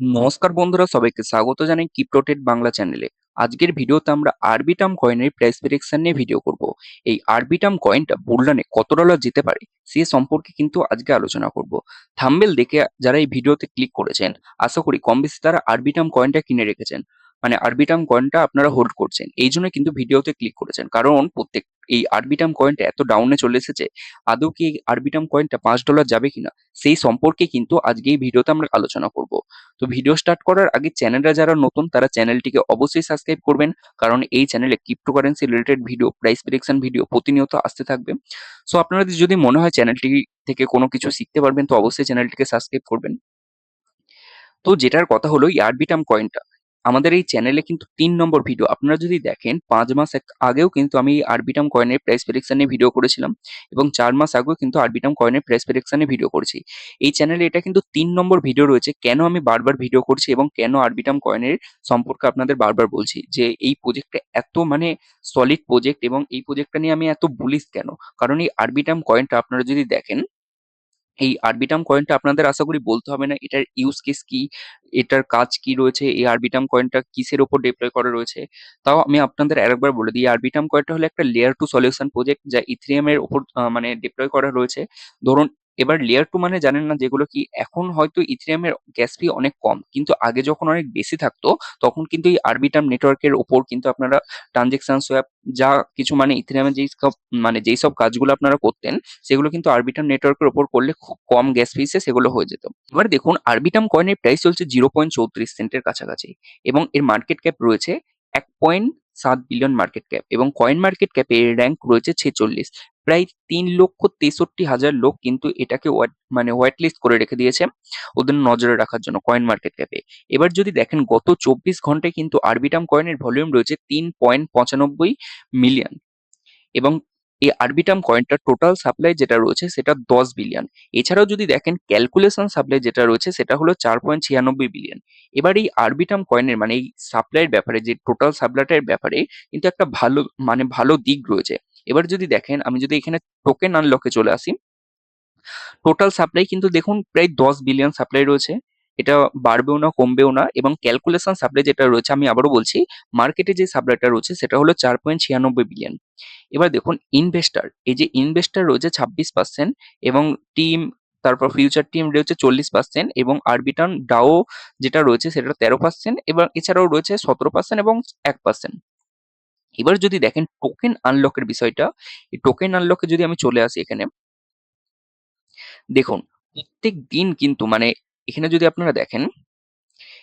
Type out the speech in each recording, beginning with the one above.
নমস্কার বন্ধুরা, সবাইকে স্বাগত জানাই ক্রিপ্টোটেড বাংলা চ্যানেলে। আজকের ভিডিওতে আমরা আরবিটাম কয়েনের প্রাইস প্রেডিকশন নিয়ে ভিডিও করব। এই আরবিটাম কয়েনটা বুল্ডানে কত ডলার যেতে পারে, সে সম্পর্কে কিন্তু আজকে আলোচনা করব। থাম্বেল দেখে যারা এই ভিডিওতে ক্লিক করেছেন, আশা করি কম বেশি তারা আরবিটাম কয়েনটা কিনে রেখেছেন। মানে আরবিটাম কয়েনটা আপনারা হোল্ড করছেন। এই জন্য কিন্তু ভিডিওতে ক্লিক করেছেন। কারণ প্রত্যেক, এই আরবিটাম কয়েনটা এত ডাউনে চলে এসেছে, আদৌ কি আরবিটাম কয়েনটা পাঁচ ডলার যাবে কিনা সেই সম্পর্কে কিন্তু আজকে এই ভিডিওতে আমরা আলোচনা করব। তো ভিডিও স্টার্ট করার আগে চ্যানেলটা যারা নতুন, তারা চ্যানেলটিকে অবশ্যই সাবস্ক্রাইব করবেন। কারণ এই চ্যানেলে cryptocurrency related video price prediction video প্রতিনিয়ত আসতে থাকবে। সো আপনাদের যদি মনে হয় চ্যানেলটি থেকে কোনো কিছু শিখতে পারবেন, তো অবশ্যই চ্যানেলটিকে সাবস্ক্রাইব করবেন। তো যেটার কথা হলো এই আরবিটাম কয়েনটা আমাদের এই চ্যানেলে কিন্তু তিন নম্বর ভিডিও আপনারা যদি দেখেন, পাঁচ মাস আগেও কিন্তু আমি আরবিটাম কয়েনের প্রাইস প্রেডিকশন নিয়ে ভিডিও করেছিলাম এবং চার মাস আগেও কিন্তু আরবিটাম কয়েনের প্রাইস প্রেডিকশন নিয়ে ভিডিও করেছি। এই চ্যানেলে এটা কিন্তু তিন নম্বর ভিডিও রয়েছে, কেন আমি বারবার ভিডিও করছি এবং কেন আরবিটাম কয়েনের সম্পর্কে আপনাদের বারবার বলছি যে এই প্রজেক্টটা এত মানে সলিড প্রজেক্ট এবং এই প্রজেক্টটা নিয়ে আমি এত বুলিশ কেন? কারণ এই আরবিটাম কয়েনটা আপনারা যদি দেখেন এই আরবিটাম কয়েনটা আপনাদের আশা করি বলতে হবে না, এটার ইউজ কেস কি, এটার কাজ কি রয়েছে, এই আরবিটাম কয়েনটা কিসের ওপর ডিপ্লয় করা রয়েছে, তাও আমি আপনাদের আরেকবার বলে দিই আরবিটাম কয়েনটা হলো একটা লেয়ার টু সলিউশন প্রজেক্ট যা ইথিরিয়াম এর ওপর মানে ডিপ্লয় করা রয়েছে। ধরুন এবার লেয়ার টু মানে জানেন না যেগুলো কি এখন হয়তো ইথিরিয়াম এর গ্যাস ফি অনেক কম, কিন্তু আগে যখন অনেক বেশি থাকতো, তখন কিন্তু এই আরবিটাম নেটওয়ার্কের উপর কিন্তু আপনারা ট্রানজেকশন সোয়াপ যা কিছু মানে ইথিরিয়ামের যেই সব মানে যেই সব কাজগুলো আপনারা করতেন, সেগুলো কিন্তু আরবিটাম নেটওয়ার্কের উপর করলে খুব কম গ্যাস ফিসে সেগুলো হয়ে যেত। এবার দেখুন আরবিটাম কয়েনের প্রাইস চলছে জিরো পয়েন্ট চৌত্রিশ সেন্টের কাছাকাছি এবং এর মার্কেট ক্যাপ রয়েছে এক পয়েন্ট সাত বিলিয়ন মার্কেট ক্যাপ এবং কয়েন মার্কেট ক্যাপে এর র্যাঙ্ক রয়েছে ছেচল্লিশ। প্রায় তিন লক্ষ তেষট্টি হাজার লোক কিন্তু এটাকে মানে হোয়াইট লিস্ট করে রেখে দিয়েছে ওদের নজরে রাখার জন্য কয়েন মার্কেট ক্যাপে এবার যদি দেখেন গত চব্বিশ ঘন্টায় কিন্তু আরবিটাম কয়েনের ভলিউম রয়েছে তিন পয়েন্ট পঁচানব্বই মিলিয়ন এবং এই আরবিটাম কয়েনটার টোটাল সাপ্লাই যেটা রয়েছে সেটা দশ বিলিয়ন এছাড়াও যদি দেখেন ক্যালকুলেশন সাপ্লাই যেটা রয়েছে সেটা হলো চার পয়েন্ট ছিয়ানব্বই বিলিয়ন এবার এই আরবিটাম কয়েনের মানে এই সাপ্লাইয়ের ব্যাপারে, যে টোটাল সাপ্লাইটার ব্যাপারে কিন্তু একটা ভালো মানে ভালো দিক রয়েছে। এবার যদি দেখেন, আমি যদি এখানে টোকেন আনলকে চলে আসি টোটাল সাপ্লাই কিন্তু দেখুন প্রায় দশ বিলিয়ন সাপ্লাই রয়েছে। এটা বাড়বেও না, কমবেও না এবং ক্যালকুলেশন সাপ্লাই যেটা রয়েছে, আমি আবারও বলছি মার্কেটে যে সাপ্লাইটা রয়েছে, সেটা হলো চার পয়েন্ট ছিয়ানব্বই বিলিয়ন এবার দেখুন ইনভেস্টার এই যে ইনভেস্টার রয়েছে ছাব্বিশ পার্সেন্ট এবং টিম তারপর ফিউচার টিম রয়েছে চল্লিশ পার্সেন্ট এবং আরবিটার্ন ডাও যেটা রয়েছে, সেটা তেরো পার্সেন্ট এবং এছাড়াও রয়েছে সতেরো পার্সেন্ট এবং এক পার্সেন্ট এবার যদি দেখেন টোকেন আনলকের বিষয়টা, এই টোকেন আনলকে যদি আমি চলে আসি এখানে, দেখুন প্রত্যেক দিন কিন্তু মানে এখানে যদি আপনারা দেখেন,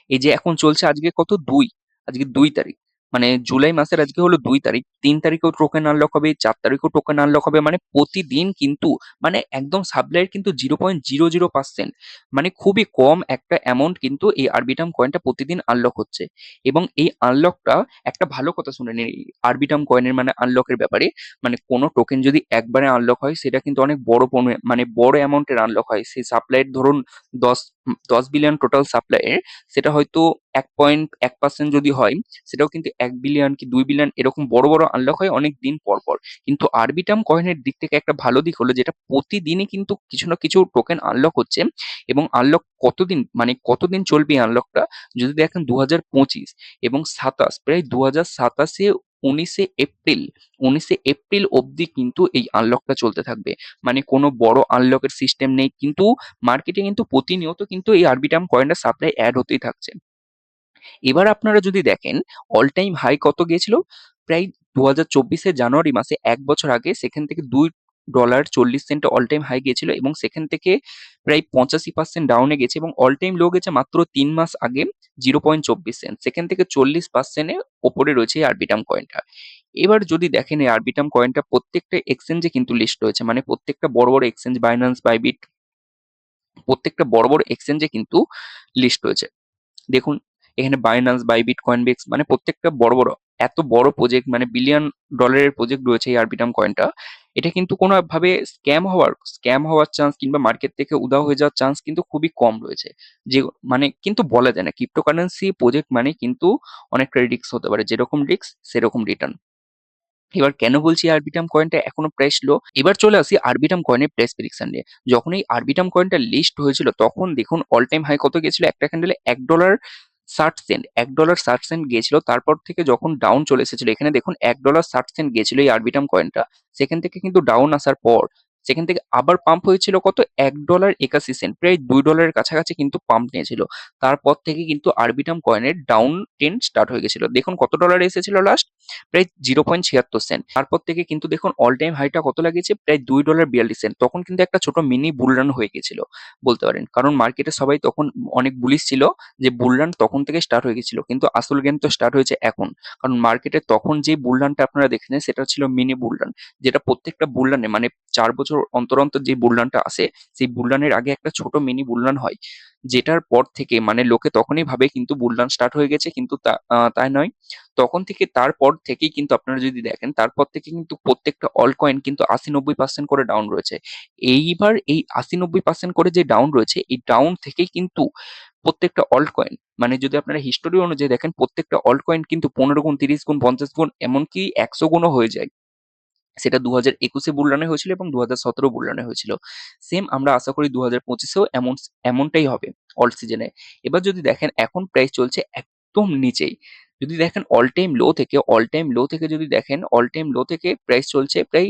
এই যে এখন চলছে আজকে কত? দুই, আজকে দুই তারিখ। মানে জুলাই মাসের আজকে হলো দুই তারিখ। তিন তারিখেও টোকেন আনলক হবে, চার তারিখেও টোকেন আনলক হবে। মানে প্রতিদিন কিন্তু মানে একদম সাপ্লাইয়ের কিন্তু zero point zero zero percent মানে খুবই কম একটা অ্যামাউন্ট কিন্তু এই আরবিটাম কয়েনটা প্রতিদিন আনলক হচ্ছে। এবং এই আনলকটা একটা ভালো কথা শুনে নিন আরবিটাম কয়েনের মানে আনলকের ব্যাপারে মানে কোনো টোকেন যদি একবারে আনলক হয়, সেটা কিন্তু অনেক বড় মানে বড় অ্যামাউন্টের আনলক হয়। সেই সাপ্লাইয়ের ধরুন দশ দশ বিলিয়ন টোটাল সাপ্লাইয়ের সেটা হয়তো এক পয়েন্ট এক পার্সেন্ট যদি হয়, সেটাও কিন্তু এক বিলিয়ন কি দুই বিলিয়ন এরকম বড় বড় আনলক হয় অনেক দিন পর পর। কিন্তু আরবিটাম কয়েনের দিক থেকে একটা ভালো দিক হলো যেটা প্রতিদিনই কিন্তু কিছু না কিছু টোকেন আনলক হচ্ছে এবং আনলক কতদিন মানে কতদিন চলবে আনলকটা যদি দেখেন দু হাজার পঁচিশ এবং সাতাশ, প্রায় দু হাজার সাতাশে উনিশে এপ্রিল উনিশে এপ্রিল অবধি কিন্তু এই আনলকটা চলতে থাকবে। মানে কোনো বড় আনলকের সিস্টেম নেই, কিন্তু মার্কেটে কিন্তু প্রতিনিয়ত কিন্তু এই আরবিটাম কয়েনটা সাপ্লাই অ্যাড হতেই থাকছে। এবার আপনারা যদি দেখেন অল টাইম হাই কত গিয়েছিল? প্রায় দু হাজার জানুয়ারি মাসে এক বছর আগে সেখান থেকে দুই ডলার চল্লিশ সেন্ট অল টাইম হাই গিয়েছিল এবং সেখান থেকে প্রায় পঁচাশি পার্সেন্ট ডাউনে গেছে এবং অল টাইম লো গেছে মাত্র তিন মাস আগে জিরো পয়েন্ট চব্বিশ সেন্ট সেখান থেকে চল্লিশ পার্সেন্টের ওপরে রয়েছে আরবিটাম কয়েনটা এবার যদি দেখেন এই আরবিটাম কয়েনটা প্রত্যেকটা এক্সচেঞ্জে কিন্তু লিস্ট রয়েছে মানে প্রত্যেকটা বড় বড় এক্সচেঞ্জ বাইন্যান্স বাইবিট প্রত্যেকটা বড় বড় এক্সচেঞ্জে কিন্তু লিস্ট রয়েছে। দেখুন এখানে বাইন্যান্স বাইবিট কয়েনবেক্স মানে প্রত্যেকটা বড় বড়, এত বড় প্রজেক্ট মানে বিলিয়ন ডলারের প্রজেক্ট রয়েছে এই আরবিটাম কয়েনটা এটা কিন্তু কোনোভাবে স্ক্যাম হওয়ার স্ক্যাম হওয়ার চান্স কিংবা মার্কেট থেকে উধাও হয়ে যাওয়ার চান্স কিন্তু খুবই কম রয়েছে। যে মানে কিন্তু বলা যায় না ক্রিপ্টোকারেন্সি প্রজেক্ট মানে কিন্তু অনেকটা রিস্ক হতে পারে, যেরকম রিস্ক সেরকম রিটার্ন এবার কেন বলছি আরবিটাম কয়েনটা এখনও প্রাইস লো এবার চলে আসি আরবিটাম কয়েনের প্রাইস প্রেডিকশন নিয়ে। যখন এই আরবিটাম কয়েনটা লিস্ট হয়েছিল, তখন দেখুন অল টাইম হাই কত গেছিল? একটা ক্যান্ডেলে এক ডলার ষাট সেন্ট এক ডলার ষাট সেন্ট গিয়েছিল। তারপর থেকে যখন ডাউন চলে এসেছিল, এখানে দেখুন এক ডলার ষাট সেন্ট গিয়েছিল এই আরবিটাম কয়েনটা সেখান থেকে কিন্তু ডাউন আসার পর সেখান থেকে আবার পাম্প হয়েছিল কত? এক ডলার একাশি সেন্ট প্রায় দুই ডলারের কাছাকাছি কিন্তু পাম্প নিয়েছিল। তারপর থেকে কিন্তু আরবিটাম কয়েনের ডাউন ট্রেন্ড স্টার্ট হয়ে গেছিল। দেখুন কত ডলার এসেছিল লাস্ট প্রায় জিরো পয়েন্ট ছিয়াত্তর সেন্ট তারপর থেকে কিন্তু দেখুন অল টাইম হাইটা কত লাগিয়েছে? প্রায় দুই ডলার বিয়াল্লিশ সেন্ট তখন কিন্তু একটা ছোট মিনি বুলরান হয়ে গেছিল, বলতে পারেন। কারণ মার্কেটে সবাই তখন অনেক বুলিশ ছিল যে বুলরান তখন থেকে স্টার্ট হয়ে গেছিল। কিন্তু আসল গেম তো স্টার্ট হয়েছে এখন। কারণ মার্কেটে তখন যে বুলরানটা আপনারা দেখেছেন, সেটা ছিল মিনি বুলরান যেটা প্রত্যেকটা বুলরানে মানে চার বছর অন্তর অন্তর যে বুলরানটা আসে, সেই বুলরানের আগে একটা ছোট মিনি বুলরান হয়, যেটার পর থেকে মানে লোকে তখনই ভাবে কিন্তু বুলরান স্টার্ট হয়ে গেছে, কিন্তু তাই নয়। তখন থেকে, তারপর থেকেই কিন্তু আপনারা যদি দেখেন, তারপর থেকে কিন্তু প্রত্যেকটা অল কয়েন কিন্তু আশি নব্বই পার্সেন্ট করে ডাউন রয়েছে। এইবার এই আশি নব্বই পার্সেন্ট করে যে ডাউন রয়েছে, এই ডাউন থেকেই কিন্তু প্রত্যেকটা অল্ট কয়েন মানে যদি আপনারা হিস্টোরি অনুযায়ী দেখেন, প্রত্যেকটা অল্ট কয়েন কিন্তু পনেরো গুণ, তিরিশ গুণ, পঞ্চাশ গুণ, এমনকি একশো গুণও হয়ে যায়। সেটা দু হাজার একুশে বুলরানে হয়েছিল এবং দু হাজার সতেরো বুলরানে হয়েছিল। সেম আমরা আশা করি দু হাজার পঁচিশেও এমন, এমনটাই হবে অল সিজনে এবার যদি দেখেন, এখন প্রাইস চলছে একদম নিচেই। যদি দেখেন অল টাইম লো থেকে অল টাইম লো থেকে যদি দেখেন অল টাইম লো থেকে প্রাইস চলছে প্রায়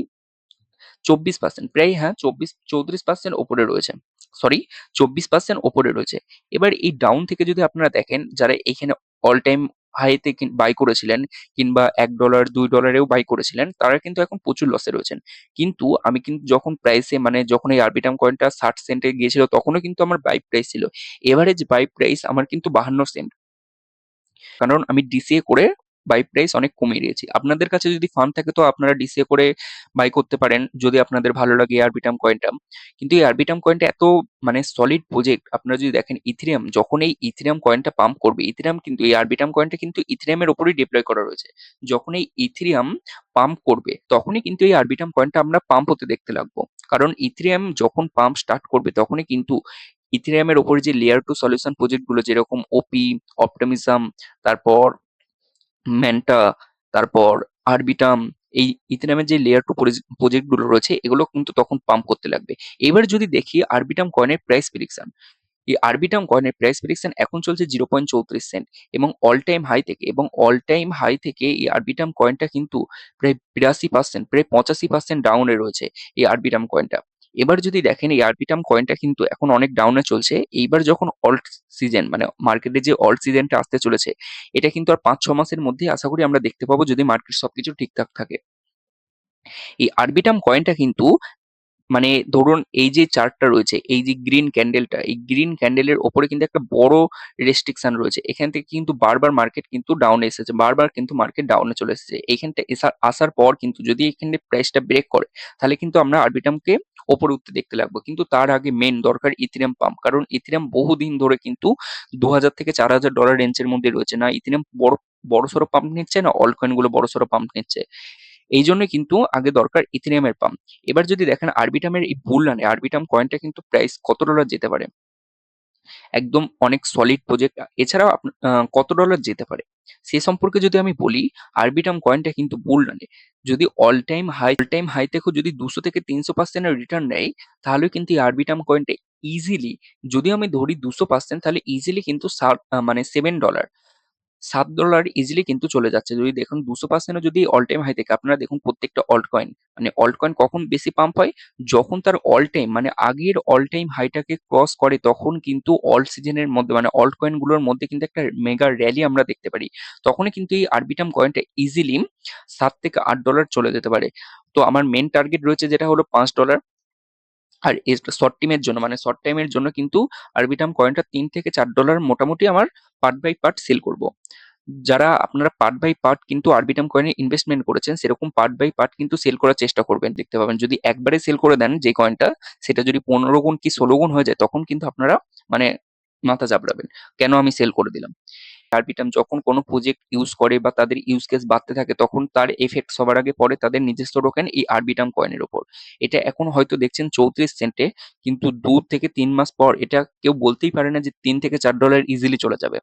চব্বিশ পার্সেন্ট প্রায় হ্যাঁ চব্বিশ, চৌত্রিশ পার্সেন্ট ওপরে রয়েছে। সরি চব্বিশ পার্সেন্ট ওপরে রয়েছে। এবার এই ডাউন থেকে যদি আপনারা দেখেন, যারা এখানে অল টাইম হাইতে বাই করেছিলেন কিংবা এক ডলার দুই ডলারেও বাই করেছিলেন, তারা কিন্তু এখন প্রচুর লসে রয়েছেন। কিন্তু আমি কিন্তু যখন প্রাইসে মানে যখন এই আরবিটাম কয়েনটা ষাট সেন্টে গিয়েছিল, তখনও কিন্তু আমার বাই প্রাইস ছিল। এভারেজ বাই প্রাইস আমার কিন্তু বাহান্ন সেন্ট কারণ আমি ডিসিএ করে বাই প্রাইস অনেক কমিয়ে দিয়েছি। আপনাদের কাছে যদি ফান্ড থাকে তো আপনারা ডিসিএ করে বাই করতে পারেন, যদি আপনাদের ভালো লাগে আরবিটাম কয়েনটা কিন্তু এই আরবিটাম কয়েনটা এত মানে সলিড প্রজেক্ট আপনারা যদি দেখেন ইথিরিয়াম যখন এই ইথিরিয়াম কয়েনটা পাম্প করবে ইথিরিয়াম কিন্তু এই আরবিটাম কয়েনটা কিন্তু ইথিরিয়ামের ওপরই ডিপ্লয় করা রয়েছে। যখন এই ইথিরিয়াম পাম্প করবে, তখনই কিন্তু এই আরবিটাম কয়েনটা আমরা পাম্প হতে দেখতে লাগবো। কারণ ইথিরিয়াম যখন পাম্প স্টার্ট করবে, তখনই কিন্তু ইথিরিয়ামের ওপরে যে লেয়ার টু সলিউশন প্রজেক্টগুলো যেরকম ওপি অপটিমিজম তারপর ম্যান্টা তারপর আরবিটাম এই ইথেরিয়ামের যে লেয়ার টু প্রজেক্টগুলো রয়েছে, এগুলো কিন্তু তখন পাম্প করতে লাগবে। এবার যদি দেখি আরবিটাম কয়েনের প্রাইস প্রেডিকশন এই আরবিটাম কয়েনের প্রাইস প্রেডিকশন এখন চলছে জিরো পয়েন্ট চৌত্রিশ সেন্ট এবং অল টাইম হাই থেকে, এবং অল টাইম হাই থেকে এই আরবিটাম কয়েনটা কিন্তু প্রায় বিরাশি পার্সেন্ট প্রায় পঁচাশি পার্সেন্ট ডাউনে রয়েছে এই আরবিটাম কয়েনটা এবার যদি দেখেন এই আরবিটাম কয়েনটা কিন্তু এখন অনেক ডাউনে চলছে। এইবার যখন অল্ট সিজন মানে মার্কেটে যে অল্ট সিজনটা আসতে চলেছে, এটা কিন্তু আর পাঁচ ছ মাসের মধ্যেই আশা করি আমরা দেখতে পাবো যদি মার্কেট সবকিছু ঠিকঠাক থাকে। এই আরবিটাম কয়েনটা কিন্তু মানে ধরুন এই যে চার্টটা রয়েছে, এই যে গ্রিন ক্যান্ডেলটা এই গ্রিন ক্যান্ডেলের ওপরে কিন্তু একটা বড় রেস্ট্রিকশন রয়েছে। এখান থেকে কিন্তু বারবার মার্কেট কিন্তু ডাউনে এসেছে, বারবার কিন্তু মার্কেট ডাউনে চলে এসেছে। এইখানটা এসার আসার পর কিন্তু যদি এখানে প্রাইসটা ব্রেক করে, তাহলে কিন্তু আমরা আরবিটামকে ওপরে উঠতে দেখতে লাগবো। কিন্তু তার আগে মেন দরকার ইথিরিয়াম পাম্প কারণ ইথিরিয়াম বহুদিন ধরে কিন্তু দু হাজার থেকে চার হাজার ডলার রেঞ্জের মধ্যে রয়েছে। না, ইথিরিয়াম বড়, বড়সড় পাম্প নিচ্ছে, না অল কয়েনগুলো বড় সড়ো পাম্প নিচ্ছে। এই জন্য কিন্তু আগে দরকার ইথিরিয়ামের পাম্প এবার যদি দেখেন আরবিটামের এই বুল রানে আরবিটাম কয়েনটা কিন্তু প্রাইস কত ডলার যেতে পারে? একদম অনেক সলিড প্রজেক্ট এছাড়াও কত ডলার যেতে পারে? সে সম্পর্কে যদি আমি বলি আরবিটাম কয়েনটা কিন্তু বুল রানে যদি all time high all time high থেকে যদি দুশো থেকে তিনশো পার্সেন্টের রিটার্ন নেয় তাহলে কিন্তু এই আরবিটাম কয়েনটা ইজিলি যদি আমি ধরি দুশো পার্সেন্ট তাহলে ইজিলি কিন্তু মানে সেভেন ডলার সাত ডলার ইজিলি কিন্তু চলে যাচ্ছে। যদি দেখুন দুশো পার্সেন্টও যদি অল টাইম হাই থাকে, আপনারা দেখুন প্রত্যেকটা অল্ট কয়েন মানে অল্ট কয়েন কখন বেশি পাম্প হয়? যখন তার অল টাইম মানে আগের অল টাইম হাইটাকে ক্রস করে, তখন কিন্তু অল সিজনের মধ্যে মানে অল্ট কয়েনগুলোর মধ্যে কিন্তু একটা মেগা র্যালি আমরা দেখতে পারি। তখনই কিন্তু এই আরবিটাম কয়েনটা ইজিলি সাত থেকে আট ডলার চলে যেতে পারে। তো আমার মেন টার্গেট রয়েছে যেটা হলো পাঁচ ডলার আর এই শর্ট টাইমের জন্য মানে শর্ট টাইমের জন্য কিন্তু আরবিটাম কয়েনটা তিন থেকে চার ডলার মোটামুটি আমার পার্ট বাই পার্ট সেল করব। যারা আপনারা পার্ট বাই পার্ট কিন্তু আরবিটাম কয়েনে ইনভেস্টমেন্ট করেছেন, সেরকম পার্ট বাই পার্ট কিন্তু সেল করার চেষ্টা করবেন, দেখতে পাবেন। যদি একবারে সেল করে দেন যে কয়েনটা সেটা যদি পনেরো গুণ কি ষোলো গুণ হয়ে যায়, তখন কিন্তু আপনারা মানে মাথা চাপড়াবেন। কেন আমি সেল করে দিলাম? আরবিটাম যখন কোনো প্রজেক্ট ইউজ করে বা তাদের ইউজ কেস বাড়তে থাকে, তখন তার এফেক্ট সবার আগে পড়ে তাদের নিজস্ব টোকেন এই আরবিটাম কয়েনের উপর। এটা এখন হয়তো দেখছেন চৌত্রিশ সেন্টে কিন্তু দু থেকে তিন মাস পর এটা কেউ বলতেই পারে না যে তিন থেকে চার ডলার ইজিলি চলে যাবে।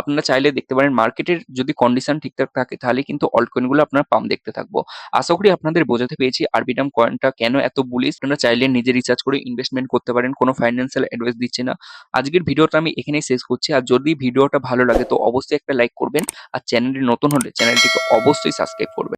আপনারা চাইলে দেখতে পারেন মার্কেটের যদি কন্ডিশন ঠিকঠাক থাকে, তাহলে কিন্তু অল্ট কয়েনগুলো আপনারা পাম দেখতে থাকব। আশা করি আপনাদের বোঝাতে পেরেছি আরবিটাম কয়েনটা কেন এত বুলিশ আপনারা চাইলে নিজে রিচার্জ করে ইনভেস্টমেন্ট করতে পারেন, কোনো ফাইন্যান্সিয়াল অ্যাডভাইস দিচ্ছে না। আজকের ভিডিওটা আমি এখানেই শেষ করছি। আর যদি ভিডিওটা ভালো লাগে তো অবশ্যই একটা লাইক করবেন আর চ্যানেলটি নতুন হলে চ্যানেলটিকে অবশ্যই সাবস্ক্রাইব করবেন।